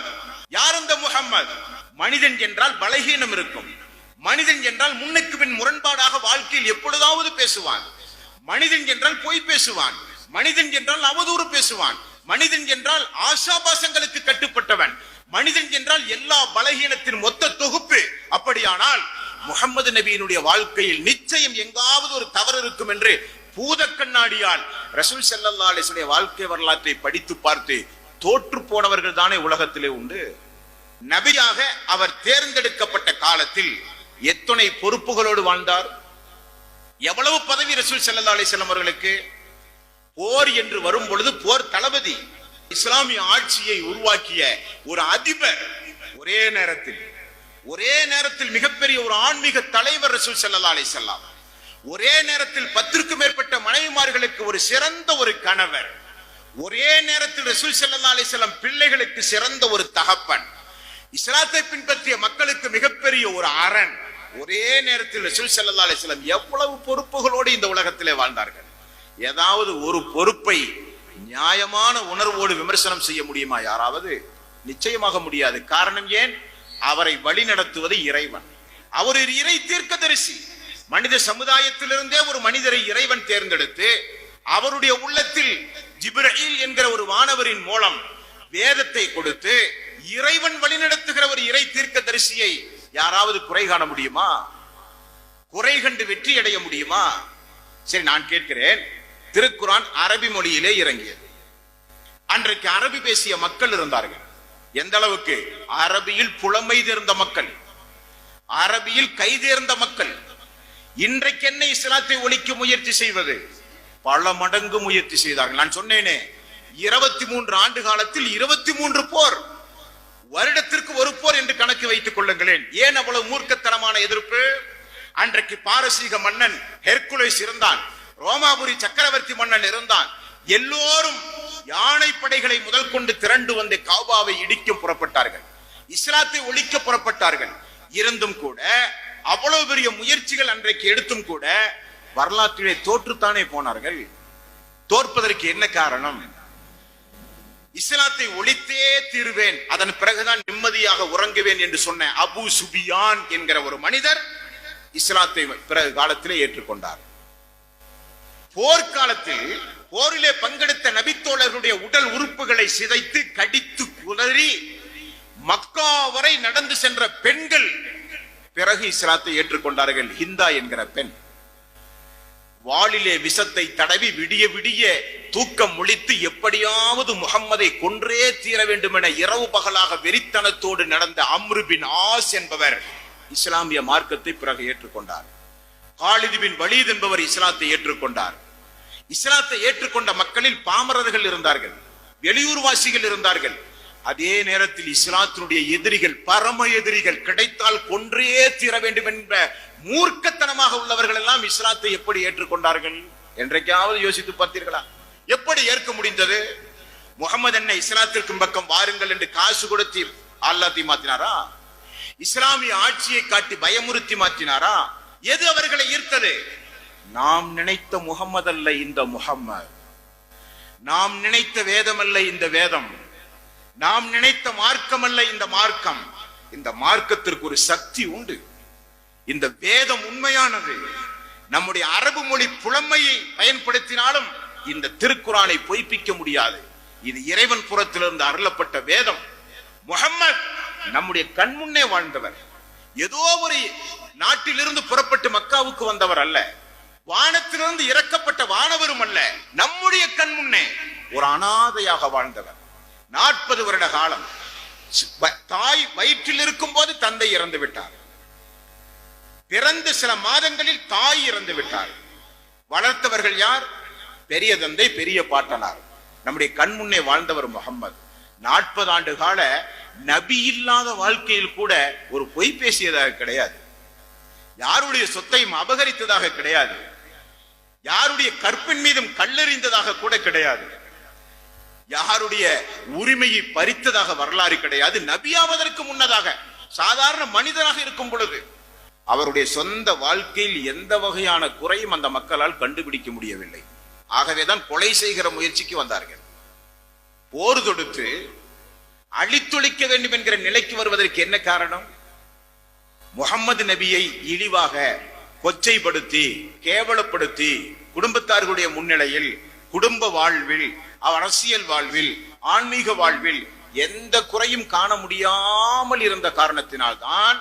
முகம்மது. யார் அந்த முகம்மது? மனிதன் என்றால் பலகீனம் இருக்கும். மனிதன் என்றால் முன்னுக்கு பின் முரண்பாடாக வாழ்க்கையில் எப்பொழுதாவது பேசுவான். மனிதன் என்றால் பொய் பேசுவான். மனிதன் என்றால் அவதூறு பேசுவான். மனிதன் என்றால் ஆசாபாசங்களுக்கு கட்டுப்பட்டவன். மனிதன் என்றால் எல்லா பலகீனத்தின் மொத்த தொகுப்பு. அப்படியானால் முகமது நபியினுடைய வாழ்க்கையில் நிச்சயம் எங்காவது ஒரு தவறு இருக்கும் என்று பூத கண்ணாடியால் ரசூல் செல்லல்லா வாழ்க்கை வரலாற்றை படித்து பார்த்து தோற்று போனவர்கள் தானே உலகத்திலே உண்டு? நபியாக அவர் தேர்ந்தெடுக்கப்பட்ட காலத்தில் எத்தனை பொறுப்புகளோடு வாழ்ந்தார்? எவ்வளவு பதவி ரசூல் செல்லல்லா அலைஹி அவர்களுக்கு? போர் என்று வரும் பொழுது போர் தளபதி இஸ்லாமிய ஆட்சியை உருவாக்கிய ஒரு அதிபர் ஒரே நேரத்தில் ஒரே நேரத்தில் மிகப்பெரிய ஒரு ஆன்மீக தலைவர் ரசூல் செல்லல்லா அலைஹி ஒரே நேரத்தில் பத்திற்கும் மேற்பட்ட மனைவிமார்களுக்கு ஒரு சிறந்த ஒரு கணவர். ஒரே நேரத்தில் ரசூல் செல்லா அலிசல்லாம் பிள்ளைகளுக்கு சிறந்த ஒரு தகப்பன். இஸ்லாத்தை பின்பற்றிய மக்களுக்கு மிகப்பெரிய ஒரு அரண். ஒரே நேரத்தில் ரசூல் செல்லா அலிசல்லாம் எவ்வளவு பொறுப்புகளோடு இந்த உலகத்திலே வாழ்ந்தார்கள்? ஏதாவது ஒரு பொறுப்பை நியாயமான உணர்வோடு விமர்சனம் செய்ய முடியுமா யாராவது? நிச்சயமாக முடியாது. காரணம் ஏன்? அவரை வழி நடத்துவது இறைவன். அவர் இறை இறை தீர்க்கதரிசி. மனித சமுதாயத்திலிருந்தே ஒரு மனிதரை இறைவன் தேர்ந்தெடுத்து அவருடைய உள்ளத்தில் ஜிப்ரஹீல் என்கிற ஒரு வானவரின் மூலம் வேதத்தை கொடுத்து இறைவன் வழிநடத்துகிற ஒரு இறை தீர்க்க தரிசியை யாராவது குறை காண முடியுமா? குறை கண்டு வெற்றி அடைய முடியுமா? சரி நான் கேட்கிறேன். திருக்குரான் அரபி மொழியிலே இறங்கியது. அன்றைக்கு அரபி பேசிய மக்கள் இருந்தார்கள். எந்த அளவுக்கு? அரபியில் புலமை தேர்ந்த மக்கள். அரபியில் கைதேர்ந்த மக்கள். இன்றைக்கு என்ன இஸ்லாத்தை ஒழிக்க முயற்சி செய்வது? பல மடங்கு முயற்சி செய்தார்கள். நான் சொன்னேனே இருபத்தி மூன்று ஆண்டு காலத்தில் இருபத்தி மூன்று போர். வருடத்திற்கு ஒரு போர் என்று கணக்கு வைத்துக் கொள்ளுங்களேன். ஏன் அவ்வளவு மூர்க்கத்தனமான எதிர்ப்பு? அன்றைக்கு பாரசீக மன்னன் ஹெர்குலேஸ் இருந்தான். ரோமாபுரி சக்கரவர்த்தி மன்னன் இருந்தான். எல்லோரும் யானை படைகளை முதல் கொண்டு திரண்டு வந்து காபாவை இடிக்க புறப்பட்டார்கள். இஸ்லாத்தை ஒழிக்க புறப்பட்டார்கள். இருந்தும் கூட அவ்வளவு பெரிய முயற்சிகள் அன்றைக்கு எடுத்தும் கூட வரலாற்றிலே தோற்றுத்தானே போனார்கள்? தோற்பதற்கு என்ன காரணம்? இஸ்லாத்தை ஒழித்தே தீருவேன் அதன் பிறகுதான் நிம்மதியாக உறங்குவேன் என்று சொன்ன அபு சுபியான் என்கிற ஒரு மனிதர் இஸ்லாத்தை பிறகு காலத்திலே ஏற்றுக்கொண்டார். போர்க்காலத்தில் போரிலே பங்கெடுத்த நபித்தோழர்களுடைய உடல் உறுப்புகளை சிதைத்து கடித்து குதறி மக்கா வரை நடந்து சென்ற பெண்கள் பிறகு இஸ்லாத்தை ஏற்றுக்கொண்டார்கள் ஹிந்தா என்கிற பெண். வாளிலே விஷத்தை தடவி விடிய விடிய தூக்கம் முழித்து எப்படியாவது முகம்மதை கொன்றே தீர வேண்டும் என இரவு பகலாக வெறித்தனத்தோடு நடந்த அம்ருபின் ஆஸ் என்பவர் இஸ்லாமிய மார்க்கத்தை பிறகு ஏற்றுக்கொண்டார். காலிது பின் வலீத் என்பவர் இஸ்லாத்தை ஏற்றுக்கொண்டார். இஸ்லாத்தை ஏற்றுக்கொண்ட மக்களில் பாமரர்கள் இருந்தார்கள். வெளியூர்வாசிகள் இருந்தார்கள். அதே நேரத்தில் இஸ்லாத்தினுடைய எதிரிகள் பரம எதிரிகள் கிடைத்தால் கொன்றே தீர வேண்டும் என்ற மூர்க்கத்தனமாக உள்ளவர்கள் எல்லாம் இஸ்லாத்தை எப்படி ஏற்றுக்கொண்டார்கள்? என்றைக்காவது யோசித்து பார்த்தீர்களா? எப்படி ஏற்க முடிந்தது? முகமது என்ன இஸ்லாத்திற்கு பக்கம் வாருங்கள் என்று காசு கொடுத்து அல்லாத்தி மாத்தினாரா? இஸ்லாமிய ஆட்சியை காட்டி பயமுறுத்தி மாற்றினாரா எது அவர்களை ஈர்த்தது? நாம் நினைத்த முகம்மது அல்ல இந்த முகம்மது. நாம் நினைத்த வேதம் அல்ல இந்த வேதம். நாம் நினைத்த மார்க்கம் அல்ல இந்த மார்க்கம். இந்த மார்க்கத்திற்கு ஒரு சக்தி உண்டு. இந்த வேதம் உண்மையானது. நம்முடைய அரபு மொழி புலமையை பயன்படுத்தினாலும் இந்த திருக்குறானை பொய்ப்பிக்க முடியாது. இது இறைவன் புறத்திலிருந்து அருளப்பட்ட வேதம். முகம்மது நம்முடைய கண்முன்னே வாழ்ந்தவர். ஏதோ ஒரு நாட்டிலிருந்து புறப்பட்டு மக்காவுக்கு வந்தவர் அல்ல. வானத்திலிருந்து இறக்கப்பட்ட வானவரும் அல்ல. நம்முடைய கண் முன்னே ஒரு அனாதையாக வாழ்ந்தவர். நாற்பது வருட காலம். தாய் வயிற்றில் இருக்கும் போது தந்தை இறந்து விட்டார். பிறந்து சில மாதங்களில் தாய் இறந்து விட்டார். வளர்த்தவர்கள் யார்? பெரிய தந்தை பெரிய பாட்டனார். நம்முடைய கண் முன்னே வாழ்ந்தவர் முகம்மது. நாற்பது ஆண்டு கால நபி இல்லாத வாழ்க்கையில் கூட ஒரு பொய் பேசியதாக கிடையாது. யாருடைய சொத்தையும் அபகரித்ததாக கிடையாது. யாருடைய கற்பின் மீதும் கல்லெறிந்ததாக கூட கிடையாது. யாருடைய உரிமையை பறித்ததாக வரலாறு கிடையாது. நபியாவதற்கு முன்னதாக சாதாரண மனிதனாக இருக்கும் பொழுது அவருடைய சொந்த வாழ்க்கையில் எந்த வகையான குறையும் அந்த மக்களால் கண்டுபிடிக்க முடியவில்லை. ஆகவேதான் கொலை செய்கிற முயற்சிக்கு வந்தார்கள். போர் தொடுத்து அழித்தொழிக்க வேண்டும் என்கிற நிலைக்கு வருவதற்கு என்ன காரணம்? முகம்மது நபியை இழிவாக கொச்சைப்படுத்தி கேவலப்படுத்தி குடும்பத்தார்களுடைய முன்னிலையில் குடும்ப வாழ்வில் அரசியல் வாழ்வில் ஆன்மீக வாழ்வில் எந்த குறையும் காண முடியாமல் இருந்த காரணத்தினால்தான்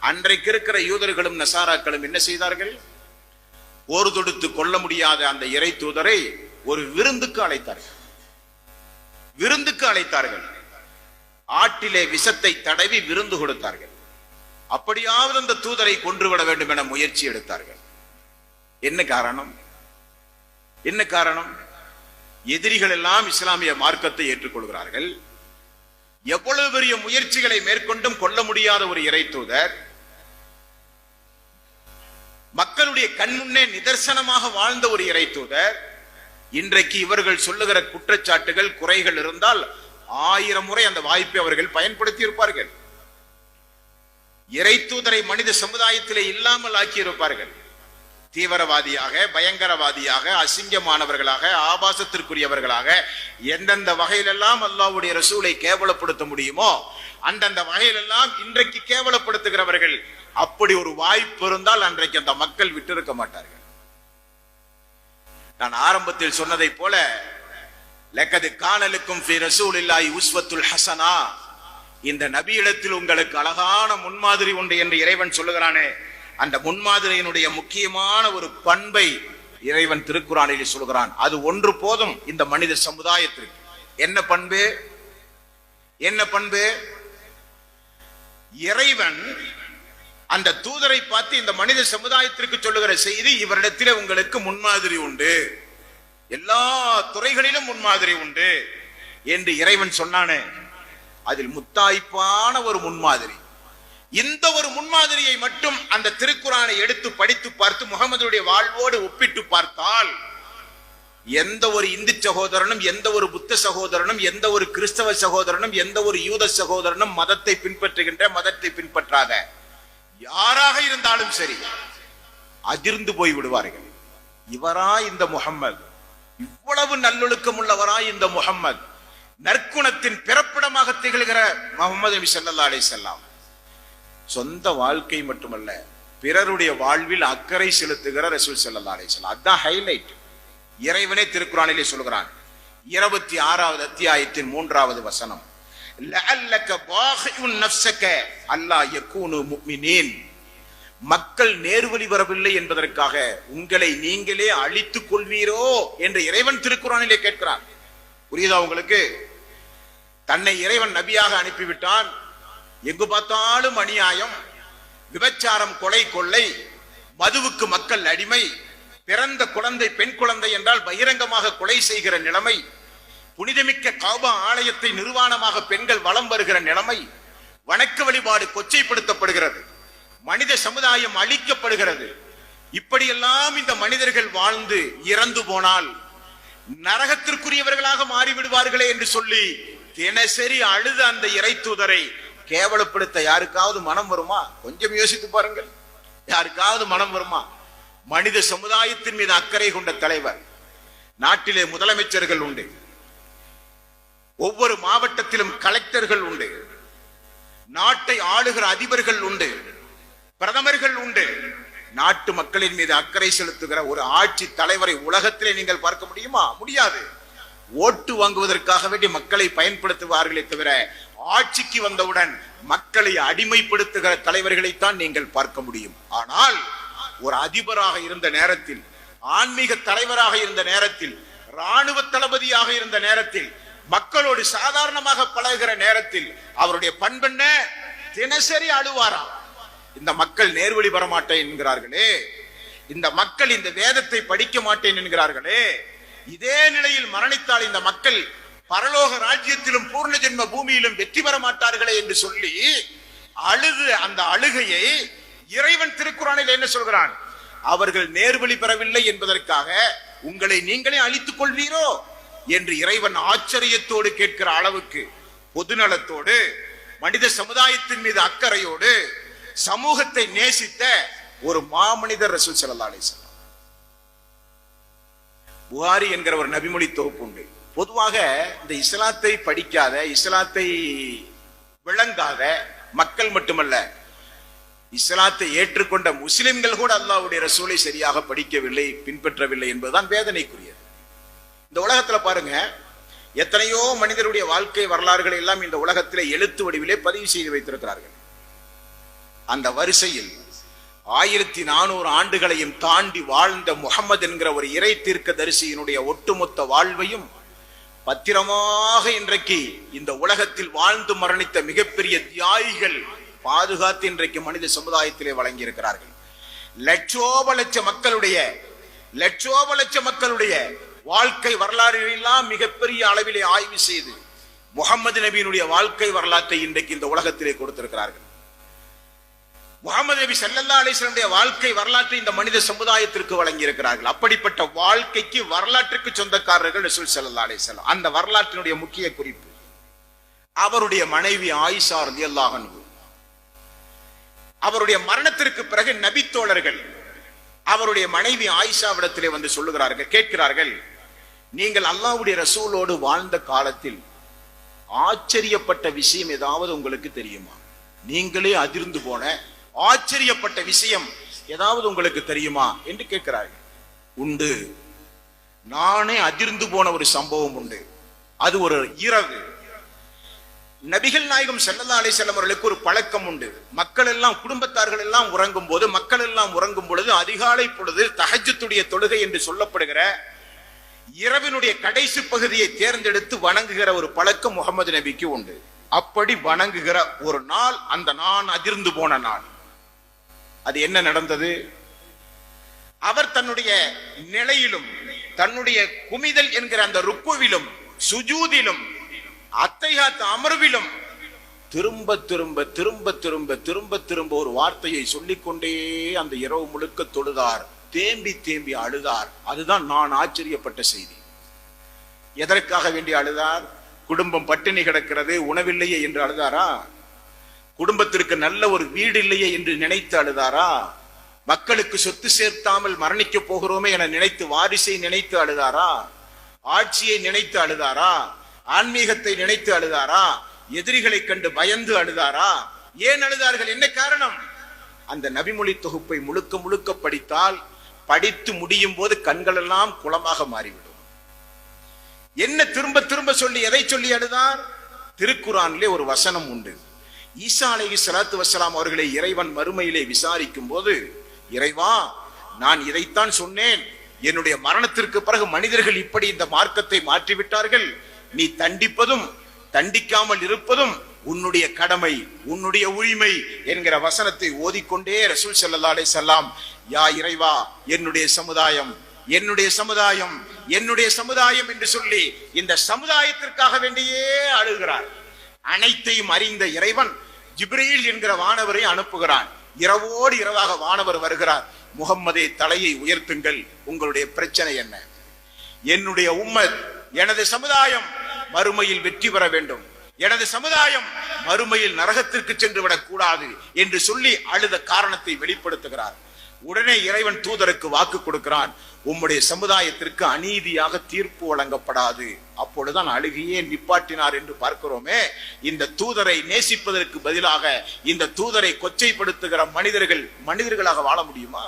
அன்றைக்கு இருக்கிற யூதர்களும் நசாராக்களும் என்ன செய்தார்கள்? ஒரு தொடுத்து கொள்ள முடியாத அந்த இறை தூதரை ஒரு விருந்துக்கு அழைத்தார்கள். விருந்துக்கு அழைத்தார்கள். ஆட்டிலே விஷத்தை தடவி விருந்து கொடுத்தார்கள். அப்படியாவது அந்த தூதரை கொன்றுவிட வேண்டும் என முயற்சி எடுத்தார்கள். என்ன காரணம்? என்ன காரணம்? எதிரிகள் எல்லாம் இஸ்லாமிய மார்க்கத்தை ஏற்றுக்கொள்கிறார்கள். எவ்வளவு பெரிய முயற்சிகளை மேற்கொண்டும் கொள்ள முடியாத ஒரு இறை தூதர் மக்களுடைய கண்முன்னே நிதர்சனமாக வாழ்ந்த ஒரு இறை தூதர் இன்றைக்கு இவர்கள் சொல்லுகிற குற்றச்சாட்டுகள் குறைகள் இருந்தால் ஆயிரம் முறை அந்த வாய்ப்பை அவர்கள் பயன்படுத்தி இருப்பார்கள் இறை தூதரை மனித சமுதாயத்திலே இல்லாமல் ஆக்கியிருப்பார்கள். தீவிரவாதியாக பயங்கரவாதியாக அசிங்கமானவர்களாக ஆபாசத்திற்குரியவர்களாக எந்தெந்த வகையிலெல்லாம் அல்லாவுடைய ரசூலை கேவலப்படுத்த முடியுமோ அந்தந்த வகையிலெல்லாம் இன்றைக்கு கேவலப்படுத்துகிறவர்கள் அப்படி ஒரு வாய்ப்பு இருந்தால் அன்றைக்கு அந்த மக்கள் விட்டிருக்க மாட்டார்கள். நான் ஆரம்பத்தில் சொன்னதை போல லக்கது காணலுக்கும் ஃபி உஸ்வத்துல் ஹசனா. இந்த நபியிடத்தில் உங்களுக்கு அழகான முன்மாதிரி உண்டு என்று இறைவன் சொல்லுகிறானே அந்த முன்மாதிரியினுடைய முக்கியமான ஒரு பண்பை இறைவன் திருக்குறானில் சொல்கிறான். அது ஒன்று போதும் இந்த மனித சமுதாயத்திற்கு என்ன பண்பு? என்ன பண்பு? இறைவன் அந்த தூதரை பார்த்து இந்த மனித சமுதாயத்திற்கு சொல்லுகிற செய்தி இவரிடத்திலே உங்களுக்கு முன்மாதிரி உண்டு. எல்லா துறைகளிலும் முன்மாதிரி உண்டு என்று இறைவன் சொன்னானே. அதில் முத்தாய்ப்பான ஒரு முன்மாதிரி. இந்த ஒரு முன்மாதிரியை மட்டும் அந்த திருக்குறானை எடுத்து படித்து பார்த்து முகமதுடைய வாழ்வோடு ஒப்பிட்டு பார்த்தால் எந்த ஒரு இந்து சகோதரனும் எந்த ஒரு புத்த சகோதரனும் எந்த ஒரு கிறிஸ்தவ சகோதரனும் எந்த ஒரு யூத சகோதரனும் மதத்தை பின்பற்றுகின்ற மதத்தை பின்பற்றாத யாராக இருந்தாலும் சரி அதிர்ந்து போய் விடுவார்கள். இவரா இந்த முகம்மது. இவ்வளவு நல்லொழுக்கம் உள்ளவரா இந்த முகம்மது. நற்குணத்தின் பிறப்பிடமாக திகழ்கிற முகமது நபி ஸல்லல்லாஹு சொந்த வாழ்க்கை மட்டுமல்ல பிறருடைய வாழ்வில் அக்கறை செலுத்துகிற ரசூல் ஸல்லல்லாஹு அலைஹி அதுதான் அதான் ஹைலைட் இறைவனே திருக்குறானிலே சொல்கிறான். இருபத்தி ஆறாவது அத்தியாயத்தின் மூன்றாவது வசனம். மக்கள் நேர்வழி வரவில்லை என்பதற்காக உங்களை நீங்களே அழித்துக் கொள்வீரோ என்று இறைவன் திருக்குறானிலே கேட்கிறான். புரியுதா உங்களுக்கு? தன்னை இறைவன் நபியாக அனுப்பிவிட்டான். எங்கு பார்த்தாலும் அநியாயம் விபச்சாரம் கொலை கொள்ளை மதுவுக்கு மக்கள் அடிமை பிறந்த குழந்தை பெண் குழந்தை என்றால் பகிரங்கமாக கொலை செய்கிற நிலைமை புனிதமிக்க காபா ஆலயத்தை நிர்வாணமாக பெண்கள் வலம் வருகிற நிலைமை வணக்க வழிபாடு கொச்சைப்படுத்தப்படுகிறது மனித சமுதாயம் அழிக்கப்படுகிறது. இப்படியெல்லாம் இந்த மனிதர்கள் வாழ்ந்து இறந்து போனால் நரகத்திற்குரியவர்களாக மாறிவிடுவார்களே என்று சொல்லி தினசரி அழுத அந்த இறை தூதரை கேவலப்படுத்த யாருக்காவது மனம் வருமா? கொஞ்சம் யோசித்து பாருங்கள். யாருக்காவது மனம் வருமா? மனித சமுதாயத்தின் மீது அக்கறை கொண்ட தலைவர். நாட்டிலே முதலமைச்சர்கள் உண்டு. ஒவ்வொரு மாவட்டத்திலும் கலெக்டர்கள் உண்டு. நாட்டை ஆளுகிற அதிபர்கள் உண்டு. பிரதமர்கள் உண்டு. நாட்டு மக்களின் மீது அக்கறை செலுத்துகிற ஒரு ஆட்சி தலைவரை உலகத்திலே நீங்கள் பார்க்க முடியுமா? முடியாது. ஓட்டு வாங்குவதற்காக வேண்டி மக்களை பயன்படுத்துவார்களே தவிர ஆட்சிக்கு வந்தவுடன் மக்களை அடிமைப்படுத்துகிற தலைவர்களைத்தான் நீங்கள் பார்க்க முடியும். ஆனால் ஒரு அதிபராக இருந்த நேரத்தில் ஆன்மீக தலைவராக இருந்த நேரத்தில் ராணுவ தளபதியாக இருந்த நேரத்தில் மக்களோடு சாதாரணமாக பழகுகிற நேரத்தில் அவருடைய பண்பென்ன தினசரி அழுவாராம் இந்த மக்கள் நேர்வழி பெற மாட்டேன் என்கிறார்களே. இந்த மக்கள் இந்த வேதத்தை படிக்க மாட்டேன் என்கிறார்களே. இதே நிலையில் மரணித்தால் இந்த மக்கள் பரலோக ராஜ்யத்திலும் பூர்ண ஜென்ம பூமியிலும் வெற்றி பெற மாட்டார்களே என்று சொல்லி அழுது அந்த அழுகையை இறைவன் திருக்குறானில் என்ன சொல்கிறான்? அவர்கள் நேர்வழி பெறவில்லை என்பதற்காக உங்களை நீங்களே அழித்துக் கொள்வீரோ என்று இறைவன் ஆச்சரியத்தோடு கேட்கிற அளவுக்கு பொதுநலத்தோடு மனித சமுதாயத்தின் மீது அக்கறையோடு சமூகத்தை நேசித்த ஒரு மாமனிதர் ரசூல் ஸல்லல்லாஹு அலைஹி புகாரி என்கிற ஒரு நபிமொழி தொகுப்பு உண்டு. பொதுவாக இந்த இஸ்லாத்தை படிக்காத இஸ்லாத்தை விளங்காத மக்கள் மட்டுமல்ல இஸ்லாத்தை ஏற்றுக்கொண்ட முஸ்லிம்கள் கூட அல்லாவுடைய ரசூலை சரியாக படிக்கவில்லை பின்பற்றவில்லை என்பதுதான் வேதனைக்குரியது. இந்த உலகத்துல பாருங்க எத்தனையோ மனிதருடைய வாழ்க்கை வரலாறுகளை எல்லாம் இந்த உலகத்திலே எழுத்து வடிவிலே பதிவு செய்து வைத்திருக்கிறார்கள். அந்த வரிசையில் ஆயிரத்தி நானூறு ஆண்டுகளையும் தாண்டி வாழ்ந்த முகமது என்கிற ஒரு இறை தீர்க்க தரிசியினுடைய ஒட்டுமொத்த வாழ்வையும் பத்திரமாக இன்றைக்கு இந்த உலகத்தில் வாழ்ந்து மரணித்த மிகப்பெரிய தியாகிகள் பாதுகாத்து இன்றைக்கு மனித சமுதாயத்திலே வழங்கி இருக்கிறார்கள் லட்சோப லட்ச மக்களுடைய லட்சோப லட்ச மக்களுடைய வாழ்க்கை வரலாறு எல்லாம் மிகப்பெரிய அளவிலே ஆய்வு செய்து முகமது நபியினுடைய வாழ்க்கை வரலாற்றை இன்றைக்கு இந்த உலகத்திலே கொடுத்திருக்கிறார்கள். முகமது நபி ஸல்லல்லாஹு அலிஸ்லனுடைய வாழ்க்கை வரலாற்றை இந்த மனித சமுதாயத்திற்கு வழங்கி இருக்கிறார்கள் அப்படிப்பட்ட வாழ்க்கைக்கு வரலாற்றுக்கு சொந்தக்காரர்கள் ரசூல் ஸல்லல்லாஹு அலிஸ்லாம் அந்த வரலாற்றினுடைய முக்கிய குறிப்பு அவருடைய மனைவி ஆயிஷா ரதியல்லாஹன் அவருடைய மரணத்திற்கு பிறகு நபித்தோழர்கள் அவருடைய மனைவி ஆயிஷாவிடத்திலே வந்து சொல்லுகிறார்கள் கேட்கிறார்கள் நீங்கள் அல்லாவுடைய ரசூலோடு வாழ்ந்த காலத்தில் ஆச்சரியப்பட்ட விஷயம் ஏதாவது உங்களுக்கு தெரியுமா? நீங்களே அதிர்ந்து போன ஆச்சரியப்பட்ட விஷயம் ஏதாவது உங்களுக்கு தெரியுமா என்று கேட்கிறார்கள். உண்டு. நானே அதிர்ந்து போன ஒரு சம்பவம் உண்டு. அது ஒரு இரவு. நபிகள் நாயகம் செல்லல்லா அலைஹி வஸல்லம் அவர்களுக்கு ஒரு பழக்கம் உண்டு. மக்கள் எல்லாம் குடும்பத்தார்கள் எல்லாம் உறங்கும் போது மக்கள் எல்லாம் உறங்கும் பொழுது அதிகாலை பொழுது தகஜத்துடைய தொழுகை என்று சொல்லப்படுகிற இரவினுடைய கடைசி பகுதியை தேர்ந்தெடுத்து வணங்குகிற ஒரு பழக்கம் முகமது நபிக்கு உண்டு. அப்படி வணங்குகிற ஒரு நாள் அந்த நான் அதிர்ந்து போன நாள். அது என்ன நடந்தது? அவர் தன்னுடைய நிலையிலும் தன்னுடைய குமிதல் என்கிற அந்த ருக்குவிலும் சுஜூதிலும் அத்தையாத்த அமர்விலும் திரும்ப திரும்ப திரும்ப திரும்ப திரும்ப திரும்ப ஒரு வார்த்தையை சொல்லிக்கொண்டே அந்த இரவு முழுக்க தொழுதார். தேம்பி தேம்பி அழுதார். அதுதான் நான் ஆச்சரியப்பட்ட செய்தி. எதற்காக வேண்டி அழுதார்? குடும்பம் பட்டினி கிடக்கிறது உணவில்லையே என்று அழுதாரா? குடும்பத்திற்கு நல்ல ஒரு வீடு இல்லையே என்று நினைத்து அழுதாரா? மக்களுக்கு சொத்து சேர்த்தாமல் மரணிக்க போகிறோமே என நினைத்து வாரிசை நினைத்து அழுதாரா? ஆட்சியை நினைத்து அழுதாரா? ஆன்மீகத்தை நினைத்து அழுதாரா? எதிரிகளை கண்டு பயந்து அழுதாரா? ஏன் அழுதார்கள்? என்ன காரணம்? அந்த நபிமொழி தொகுப்பை முழுக்க முழுக்க படித்தால் படித்து முடியும் போது கண்கள் எல்லாம் குளமாக மாறிவிடும். என்ன திரும்ப திரும்ப சொல்லி எதை சொல்லி அழுதார்? திருக்குறானிலே ஒரு வசனம் உண்டு. ஈசா அலஹி சலாத்து வசலாம் அவர்களை இறைவன் மறுமையிலே விசாரிக்கும் போது இறைவா நான் இதைத்தான் சொன்னேன். என்னுடைய மரணத்திற்கு பிறகு மனிதர்கள் இப்படி இந்த மார்க்கத்தை மாற்றிவிட்டார்கள். நீ தண்டிப்பதும் தண்டிக்காமல் இருப்பதும் உன்னுடைய கடமை உன்னுடைய உரிமை என்கிற வசனத்தை ஓதிக்கொண்டே ரசூல் ஸல்லல்லாஹு அலே செல்லாம் யா இறைவா என்னுடைய சமுதாயம் என்னுடைய சமுதாயம் என்னுடைய சமுதாயம் என்று சொல்லி இந்த சமுதாயத்திற்காக வேண்டியே அழுகிறார் அனைத்தையும் அறிந்த இறைவன் ஜிப்ரீல் என்கிற வானவரை அனுப்புகிறான். இரவோடு இரவாக வானவர் வருகிறார். முகம்மதே தலையை உயர்த்துங்கள். உங்களுடைய பிரச்சனை என்ன? என்னுடைய உம்மத் எனது சமுதாயம் மறுமையில் வெற்றி பெற வேண்டும். எனது சமுதாயம் மறுமையில் நரகத்திற்கு சென்று விடக் கூடாது என்று சொல்லி அழுத காரணத்தை வெளிப்படுத்துகிறார். உடனே இறைவன் தூதருக்கு வாக்கு கொடுக்கிறான் உம்முடைய சமுதாயத்திற்கு அநீதியாக தீர்ப்பு வழங்கப்படாது. அப்பொழுதுதான் அழுகையே நிப்பாட்டினார் என்று பார்க்கிறோமே இந்த தூதரை நேசிப்பதற்கு பதிலாக இந்த தூதரை கொச்சைப்படுத்துகிற மனிதர்கள் மனிதர்களாக வாழ முடியுமா?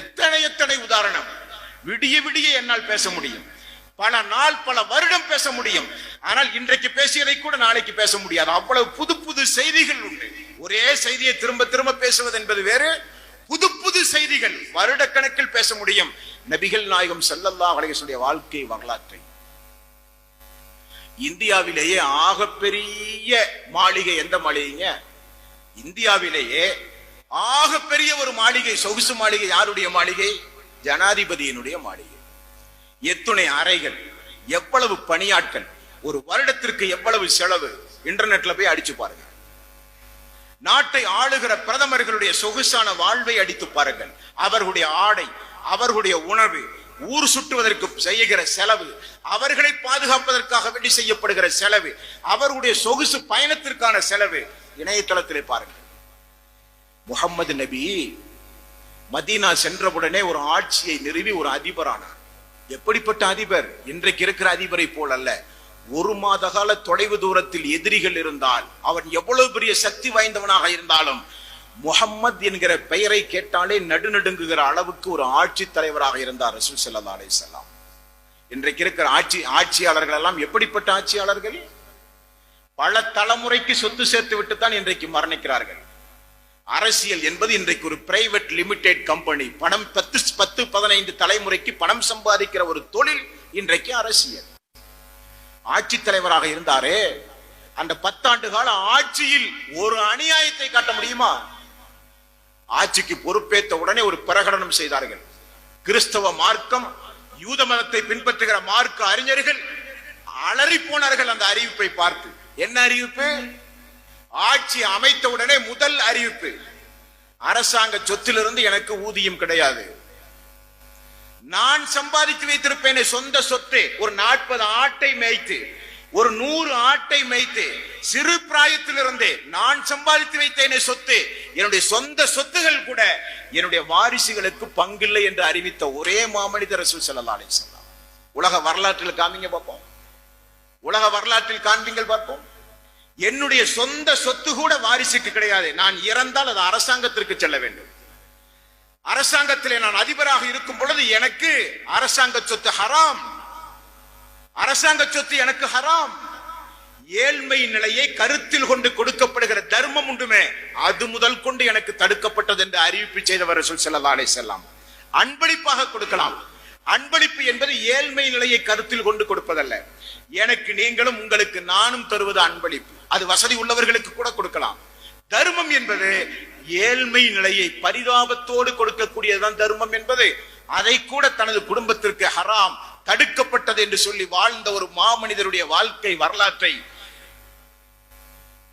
எத்தனை எத்தனை உதாரணம். விடிய விடிய என்னால் பேச முடியும். பல நாள் பல வருடம் பேச முடியும். ஆனால் இன்றைக்கு பேசியதை கூட நாளைக்கு பேச முடியாது. அவ்வளவு புது புது செய்திகள் உண்டு. ஒரே செய்தியை திரும்ப திரும்ப பேசுவது என்பது வேறு புது புது செய்திகள் வருடக்கணக்கில் பேச முடியும். நபிகள் நாயகம் செல்லல்லா அலைஹி வாழ்க்கை வரலாற்றை. இந்தியாவிலேயே ஆகப்பெரிய மாளிகை எந்த மாளிகைங்க? இந்தியாவிலேயே ஆகப்பெரிய ஒரு மாளிகை சொகுசு மாளிகை யாருடைய மாளிகை? ஜனாதிபதியினுடைய மாளிகை. எத்துணை அறைகள் எவ்வளவு பணியாட்கள் ஒரு வருடத்திற்கு எவ்வளவு செலவு? இன்டர்நெட்ல போய் அடிச்சு பாருங்க. நாட்டை ஆளுகிற பிரதமர்களுடைய சொகுசான வாழ்வை அடித்து பாருங்கள். அவர்களுடைய ஆடை அவர்களுடைய உணவு ஊர் சுற்றுவதற்கு செய்கிற செலவு அவர்களை பாதுகாப்பதற்காக வேண்டி செய்யப்படுகிற செலவு அவருடைய சொகுசு பயணத்திற்கான செலவு இணையதளத்திலே பாருங்கள். முகம்மது நபி மதீனா சென்றவுடனே ஒரு ஆட்சியை நிறுவி ஒரு அதிபரானார். எப்படிப்பட்ட அதிபர்? இன்றைக்கு இருக்கிற அதிபரை போல் அல்ல ஒரு மாத கால தொலைவு தூரத்தில் எதிரிகள் இருந்தால் அவன் எவ்வளவு பெரிய சக்தி வாய்ந்தவனாக இருந்தாலும் முகம்மது என்கிற பெயரை கேட்டாலே நடுநடுங்குகிற அளவுக்கு ஒரு ஆட்சி தலைவராக இருந்தார் ரசூல் ஸல்லல்லாஹு அலிசல்லாம் இன்றைக்கு இருக்கிற ஆட்சி ஆட்சியாளர்கள் எல்லாம் எப்படிப்பட்ட ஆட்சியாளர்கள்? பல தலைமுறைக்கு சொத்து சேர்த்து விட்டு தான் இன்றைக்கு மரணிக்கிறார்கள். அரசியல் என்பது இன்றைக்கு ஒரு பிரைவேட் லிமிடெட் கம்பெனி பணம் பத்து பத்து பதினைந்து தலைமுறைக்கு பணம் சம்பாதிக்கிற ஒரு தொழில் இன்றைக்கு அரசியல். ஆட்சி தலைவராக இருந்தாரே அந்த பத்தாண்டு கால ஆட்சியில் ஒரு அநியாயத்தை காட்ட முடியுமா? ஆட்சிக்கு பொறுப்பேற்ற உடனே ஒரு பிரகடனம் செய்தார்கள். கிறிஸ்தவ மார்க்கம் யூத மதத்தை பின்பற்றுகிற மார்க்க அறிஞர்கள் அலறி போனார்கள் அந்த அறிவிப்பை பார்த்து. என்ன அறிவிப்பு? ஆட்சி அமைத்த உடனே முதல் அறிவிப்பு. அரசாங்க சொத்திலிருந்து எனக்கு ஊதியம் கிடையாது. நான் சம்பாதித்து வைத்திருப்பேன் சொந்த சொத்து. ஒரு நாற்பது ஆட்டை மேய்த்து ஒரு நூறு ஆட்டை மேய்த்து சிறு பிராயத்திலிருந்தே நான் சம்பாதித்து வைத்தேனே சொத்து. என்னுடைய சொந்த சொத்துகள் கூட என்னுடைய வாரிசுகளுக்கு பங்கில்லை என்று அறிவித்த ஒரே மாமனிதர் ரசூல் ஸல்லல்லாஹு உலக வரலாற்றில் காமிங்க பார்ப்போம். உலக வரலாற்றில் காண்பீங்கள் பார்ப்போம். என்னுடைய சொந்த சொத்து கூட வாரிசுக்கு கிடையாது. நான் இறந்தால் அது அரசாங்கத்திற்கு செல்ல வேண்டும். அரசாங்கத்திலே நான் அதிபராக இருக்கும் பொழுது எனக்கு அரசாங்க சொத்து ஹராம். அரசாங்க சொத்து எனக்கு ஹராம். ஏழ்மை நிலையை கருத்தில் கொண்டு கொடுக்கப்படுகிற தர்மம் உண்டுமே. அது முதல் கொண்டு எனக்கு தடுக்கப்பட்டது என்று அறிவிப்பு செய்தவர் ரசூல் ஸல்லல்லாஹு அலைஹி அன்பளிப்பாக கொடுக்கலாம். அன்பளிப்பு என்பது ஏழ்மை நிலையை கருத்தில் கொண்டு கொடுப்பதல்ல. எனக்கு நீங்களும் உங்களுக்கு நானும் தருவது அன்பளிப்பு. அது வசதி உள்ளவர்களுக்கு கூட கொடுக்கலாம். தர்மம் என்பது ஏழ்மை நிலையை பரிதாபத்தோடு கொடுக்கக்கூடியதுதான் தர்மம் என்பது. அதை கூட தனது குடும்பத்திற்கு ஹராம் தடுக்கப்பட்டது என்று சொல்லி வாழ்ந்த ஒரு மாமனிதருடைய வாழ்க்கை வரலாற்றை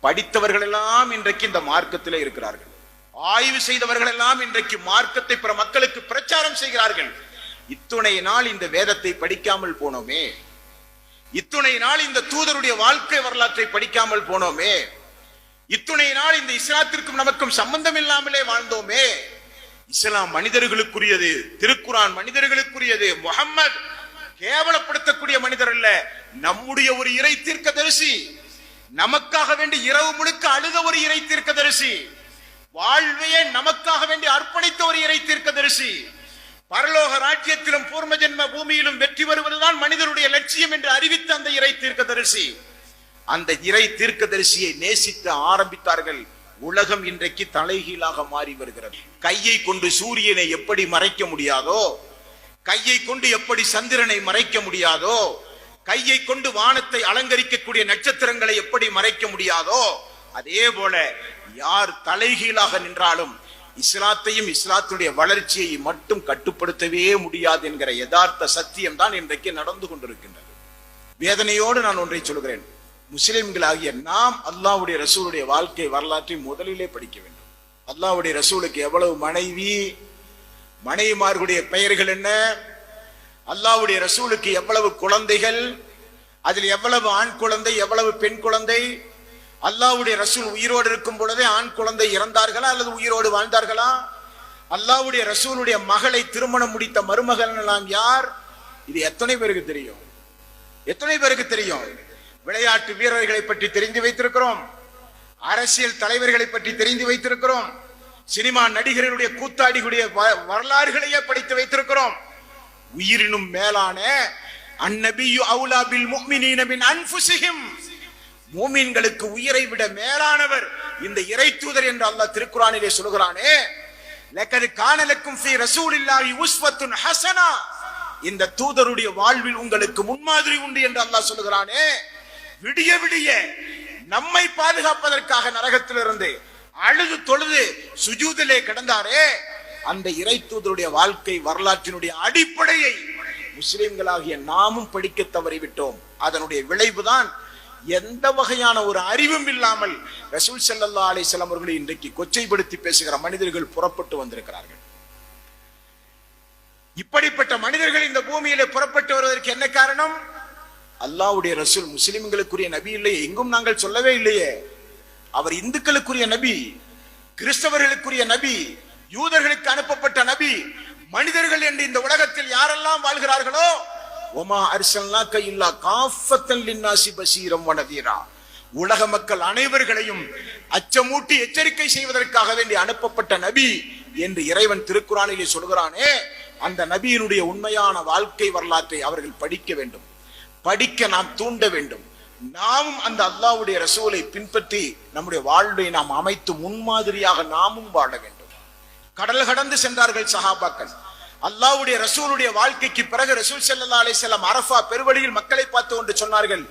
படித்தவர்கள் எல்லாம் இன்றைக்கு இந்த மார்க்கத்திலே இருக்கிறார்கள். ஆய்வு செய்தவர்கள் எல்லாம் இன்றைக்கு மார்க்கத்தை பிற மக்களுக்கு பிரச்சாரம் செய்கிறார்கள். இத்துணை நாள் இந்த வேதத்தை படிக்காமல் போனோமே. இத்துணை நாள் இந்த தூதருடைய வாழ்க்கை வரலாற்றை படிக்காமல் போனோமே. இத்துணை நாள் இந்த இஸ்லாத்திற்கும் நமக்கும் சம்பந்தம் இல்லாமலே வாழ்ந்தோமே. இஸ்லாம் மனிதர்களுக்குரியது திருக்குரான் மனிதர்களுக்குரியது முகம்மது கேவலப்படுத்தக்கூடிய மனிதர் அல்ல. நம்முடைய ஒரு இறை தீர்க்கதரிசி நமக்காக வேண்டி இரவு முழுக்க அழுத ஒரு இறை தீர்க்கதரிசி வாழ்வையே நமக்காக வேண்டி அர்ப்பணித்த ஒரு இறை தீர்க்கதரிசி பரலோக ராஜ்யத்திலும் பூர்ம ஜென்ம பூமியிலும் வெற்றி வருவதுதான் மனிதனுடைய லட்சியம் என்று அறிவித்த அந்த இறை தீர்க்கதரிசி. அந்த இறை தீர்க்கதரிசியை நேசித்து ஆரம்பித்தார்கள். உலகம் இன்றைக்கு தலைகீழாக மாறி வருகிறது. கையை கொண்டு சூரியனை எப்படி மறைக்க முடியாதோ கையை கொண்டு எப்படி சந்திரனை மறைக்க முடியாதோ கையை கொண்டு வானத்தை அலங்கரிக்கக்கூடிய நட்சத்திரங்களை எப்படி மறைக்க முடியாதோ அதே போல யார் தலைகீழாக நின்றாலும் இஸ்லாத்தையும் இஸ்லாத்துடைய வளர்ச்சியை மட்டும் கட்டுப்படுத்தவே முடியாது என்கிற யதார்த்த சத்தியம் தான் இன்றைக்கு நடந்து கொண்டிருக்கின்றது. வேதனையோடு நான் ஒன்றை சொல்கிறேன். முஸ்லிம்களாகிய நாம் அல்லாவுடைய ரசூலுடைய வாழ்க்கை வரலாற்றை முதலிலே படிக்க வேண்டும். அல்லாவுடைய ரசூலுக்கு எவ்வளவு மனைவி மனைவிமார்களுடைய பெயர்கள் என்ன? அல்லாஹ்வுடைய ரசூலுக்கு எவ்வளவு குழந்தைகள்? அதில் எவ்வளவு ஆண் குழந்தை எவ்வளவு பெண் குழந்தை? அல்லாஹ்வுடைய ரசூல் உயிரோடு இருக்கும் பொழுதே ஆண் குழந்தை இறந்தார்களா அல்லது உயிரோடு வாழ்ந்தார்களா? அல்லாவுடைய ரசூலுடைய மகளை திருமணம் முடித்த மருமகள் யார்? இது எத்தனை பேருக்கு தெரியும்? எத்தனை பேருக்கு தெரியும்? விளையாட்டு வீரர்களை பற்றி தெரிந்து வைத்திருக்கிறோம். அரசியல் தலைவர்களை பற்றி தெரிந்து வைத்திருக்கிறோம். சினிமா நடிகர்களுடைய கூத்தாடிகளுடைய வ- வரலாறுகளையே படித்து வைத்திருக்கிறோம். உயிரினும் மேலான அந்நபியு அவுலா பில் முஃமினீன மின் மூமின்களுக்கு உயிரை விட மேலானவர் இந்த இறை தூதர் என்று அல்லாஹ் திருக்குறானிலே சொல்கிறானே லக்கது காணலுக்கும் ஃபீ ரசூலில்லாஹி உஸ்வத்துன் ஹசனா. இந்த தூதருடைய வாழ்வில் உங்களுக்கு முன்மாதிரி உண்டு என்று அல்லாஹ் சொல்கிறானே விடிய விடிய நம்மை பாதுகாப்பதற்காக நரகத்திலிருந்து அழுது தொழுது சுஜூதிலே கிடந்தாரே அந்த இறை தூதருடைய வாழ்க்கை வரலாற்றினுடைய அடிப்படையை முஸ்லிம்களாகிய நாமும் படிக்க தவறிவிட்டோம். அதனுடைய விளைவுதான் எந்த வகையான ஒரு அறிவும் இல்லாமல் ரசூல் செல்லல்லா அலைஹி வஸல்லம் அவர்களை இன்றைக்கு கொச்சைப்படுத்தி பேசுகிற மனிதர்கள் புறப்பட்டு வந்திருக்கிறார்கள். இப்படிப்பட்ட மனிதர்கள் இந்த பூமியிலே புறப்பட்டு வருவதற்கு என்ன காரணம்? அல்லாவுடைய ரசூல் முஸ்லிம்களுக்குரிய நபி இல்லையே எங்கும் நாங்கள் சொல்லவே இல்லையே. அவர் இந்துக்களுக்குரிய நபி கிறிஸ்தவர்களுக்குரிய நபி யூதர்களுக்கு அனுப்பப்பட்ட நபி மனிதர்கள் என்று இந்த உலகத்தில் யாரெல்லாம் வாழ்கிறார்களோ ஒமா அரிசல்லா கையில்லா காஃபத்தன் லின்னாசி பசீரம் வனதீரா உலக மக்கள் அனைவர்களையும் அச்சமூட்டி எச்சரிக்கை செய்வதற்காக வேண்டி அனுப்பப்பட்ட நபி என்று இறைவன் திருக்குறானிலே சொல்கிறானே அந்த நபியினுடைய உண்மையான வாழ்க்கை வரலாற்றை அவர்கள் படிக்க வேண்டும். படிக்க நாம் தூண்ட வேண்டும். நாமும் அந்த அல்லாவுடைய ரசூலை பின்பற்றி நம்முடைய வாழ்வை நாம் அமைத்து முன்மாதிரியாக நாமும் வாழ வேண்டும். கடல் கடந்து சென்றார்கள் சஹாபாக்கள். அல்லாவுடைய ரசூலுடைய வாழ்க்கைக்கு பிறகு ரசூல் ஸல்லல்லாஹு அலைஹி வஸல்லம் அரஃபா பெருவழியில் மக்களை பார்த்து கொண்டு சொன்னார்கள்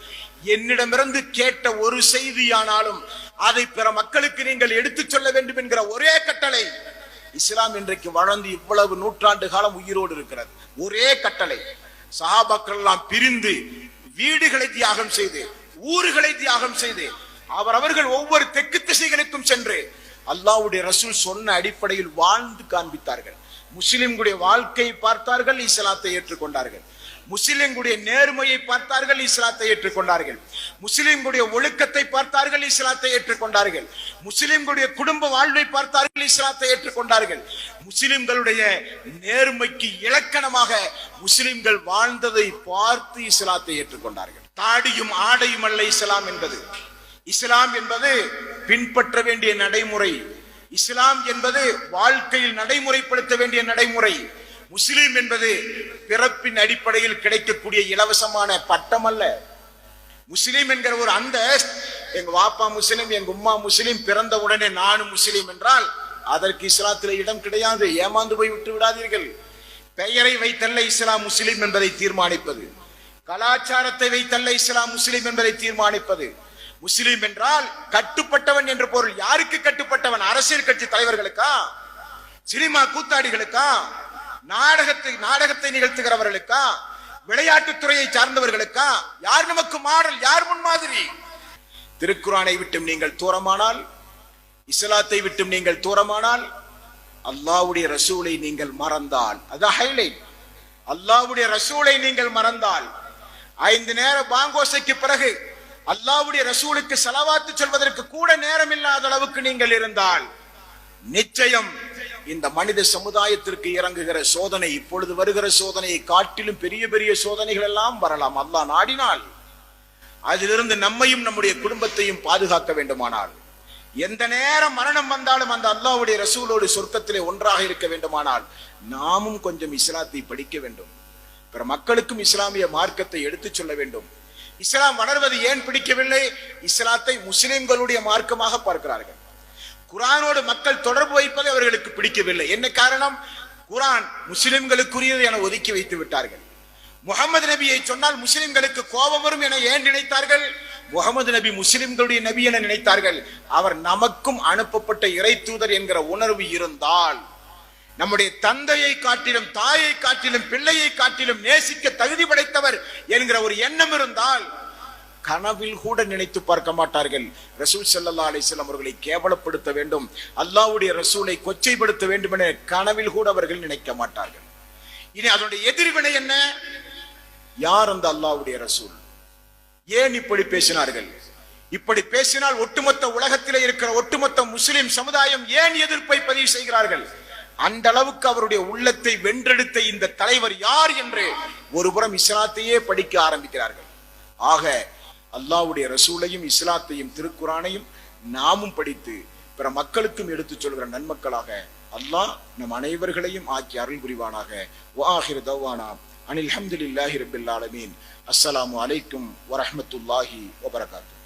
என்னிடமிருந்து கேட்ட ஒரு செய்தியானாலும் அதை பிற மக்களுக்கு நீங்கள் எடுத்துச் சொல்ல வேண்டும் என்கிற ஒரே கட்டளை. இஸ்லாம் இன்றைக்கு வளர்ந்து இவ்வளவு நூற்றாண்டு காலம் உயிரோடு இருக்கிறது. ஒரே கட்டளை. சஹாபாக்கள் எல்லாம் பிரிந்து வீடுகளை தியாகம் செய்து ஊர்களை தியாகம் செய்து அவர் அவர்கள் ஒவ்வொரு தெற்கு திசைகளுக்கும் சென்று அல்லாஹ்வுடைய ரசூல் சொன்ன அடிப்படையில் வாழ்ந்து காண்பித்தார்கள். முஸ்லிம்களுடைய வாழ்க்கையை பார்த்தார்கள் இஸ்லாத்தை ஏற்றுக்கொண்டார்கள். முஸ்லிம்களுடைய நேர்மையை பார்த்தார்கள் இஸ்லாத்தை ஏற்றுக்கொண்டார்கள். முஸ்லிம்களுடைய ஒழுக்கத்தை பார்த்தார்கள் இஸ்லாத்தை ஏற்றுக்கொண்டார்கள். முஸ்லிம்களுடைய குடும்ப வாழ்வை பார்த்தார்கள் இஸ்லாத்தை ஏற்றுக்கொண்டார்கள். முஸ்லிம்களுடைய நேர்மைக்கு இலக்கணமாக முஸ்லிம்கள் வாழ்ந்ததை பார்த்து இஸ்லாத்தை ஏற்றுக்கொண்டார்கள். தாடியும் ஆடையும் அல்ல இஸ்லாம் என்பது. இஸ்லாம் என்பது பின்பற்ற வேண்டிய நடைமுறை. இஸ்லாம் என்பது வாழ்க்கையில் நடைமுறைப்படுத்த வேண்டிய நடைமுறை. முஸ்லீம் என்பது பிறப்பின் அடிப்படையில் கிடைக்கக்கூடிய இலவசமான பட்டம் அல்ல முஸ்லீம் என்கிற ஒரு அந்த எங்க வாப்பா முஸ்லீம் எங்க உம்மா முஸ்லீம் பிறந்த உடனே நானும் முஸ்லீம் என்றால் அதற்கு இஸ்லாத்தில் இடம் கிடையாது. ஏமாந்து போய் விட்டு விடாதீர்கள். பெயரை வைத்தல்ல இஸ்லாம் முஸ்லீம் என்பதை தீர்மானிப்பது. கலாச்சாரத்தை வைத்தல்ல இஸ்லாம் முஸ்லீம் என்பதை தீர்மானிப்பது. முஸ்லீம் என்றால் கட்டுப்பட்டவன் என்று பொருள். யாருக்கு கட்டுப்பட்டவன்? அரசியல் கட்சி தலைவர்களுக்கா? சினிமா கூத்தாடிகளுக்கா? நாடகத்தை நாடகத்தை நிகழ்த்துகிறவர்களுக்கா? விளையாட்டுத்துறையை சார்ந்தவர்களுக்கா? யார் நமக்கு மாடல் யார் முன்மாதிரி திருக்குறானை விட்டும் நீங்கள் தூரமானால் இஸ்லாத்தை விட்டும் நீங்கள் தூரமானால் அல்லாவுடைய ரசூலை நீங்கள் மறந்தால். அதான் ஹைலைட் அல்லாவுடைய ரசூலை நீங்கள் மறந்தால். ஐந்து நேர பாங்கோசைக்கு பிறகு அல்லாஹ்வுடைய ரசூலுக்கு செலவாத்து சொல்வதற்கு கூட நேரம் இல்லாத அளவுக்கு நீங்கள் இருந்தால் நிச்சயம் இந்த மனித சமுதாயத்திற்கு இறங்குகிற சோதனை இப்பொழுது வருகிற சோதனையை காட்டிலும் பெரிய பெரிய சோதனைகள் எல்லாம் வரலாம். அல்லாஹ் நாடினால் அதிலிருந்து நம்மையும் நம்முடைய குடும்பத்தையும் பாதுகாக்க வேண்டுமானால் எந்த நேரம் மரணம் வந்தாலும் அந்த அல்லாவுடைய ரசூலோடு சொர்க்கத்திலே ஒன்றாக இருக்க வேண்டுமானால் நாமும் கொஞ்சம் இஸ்லாத்தை படிக்க வேண்டும். பிற மக்களுக்கும் இஸ்லாமிய மார்க்கத்தை எடுத்துச் சொல்ல வேண்டும். இஸ்லாம் வளர்வது ஏன் பிடிக்கவில்லை? இஸ்லாத்தை முஸ்லிம்களுடைய மார்க்கமாக பார்க்கிறார்கள். குரானோடு மக்கள் தொடர்பு வைப்பதை அவர்களுக்கு பிடிக்கவில்லை. என்ன காரணம்? குரான் முஸ்லிம்களுக்குரியது என ஒதுக்கி வைத்து விட்டார்கள். முகமது நபியை சொன்னால் முஸ்லிம்களுக்கு கோபம் வரும் என ஏன் நினைத்தார்கள்? முகமது நபி முஸ்லிம்களுடைய நபி என நினைத்தார்கள். அவர் நமக்கும் அனுப்பப்பட்ட இறை தூதர் என்கிற உணர்வு இருந்தால் நம்முடைய தந்தையை காட்டிலும் தாயை காட்டிலும் பிள்ளையை காட்டிலும் நேசிக்க தகுதி படைத்தவர் என்கிற ஒரு எண்ணம் இருந்தால் கனவில் கூட நினைத்து பார்க்க மாட்டார்கள். ரசூல் செல்லல்லா அலைஹி வஸல்லம் அவர்களை கேவலப்படுத்த வேண்டும். அல்லாஹ்வுடைய ரசூலை கொச்சைப்படுத்த வேண்டும் என கனவில் கூட அவர்கள் நினைக்க மாட்டார்கள். இனி அதனுடைய எதிர்வினை என்ன? யார் அந்த அல்லாவுடைய ரசூல்? ஏன் இப்படி பேசினார்கள்? இப்படி பேசினால் ஒட்டுமொத்த உலகத்திலே இருக்கிற ஒட்டுமொத்த முஸ்லிம் சமுதாயம் ஏன் எதிர்ப்பை பதிவு செய்கிறார்கள்? அந்த அளவுக்கு அவருடைய உள்ளத்தை வென்றெடுத்த இந்த தலைவர் யார் என்று ஒருபுறம் இஸ்லாத்தையே படிக்க ஆரம்பிக்கிறார்கள். ஆக அல்லாவுடைய ரசூலையும் இஸ்லாத்தையும் திருக்குறானையும் நாமும் படித்து பிற மக்களுக்கும் எடுத்துச் சொல்கிற நன்மக்களாக அல்லாஹ் நம் அனைவர்களையும் ஆக்கி அருள் புரிவானாக. வாஹிர் தவானா. அனில் அஹமதுல்லாஹி ரபில் ஆலமீன். அஸ்ஸலாமு அலைக்கும் வரஹ்மத்துல்லாஹி வபரகாத்து.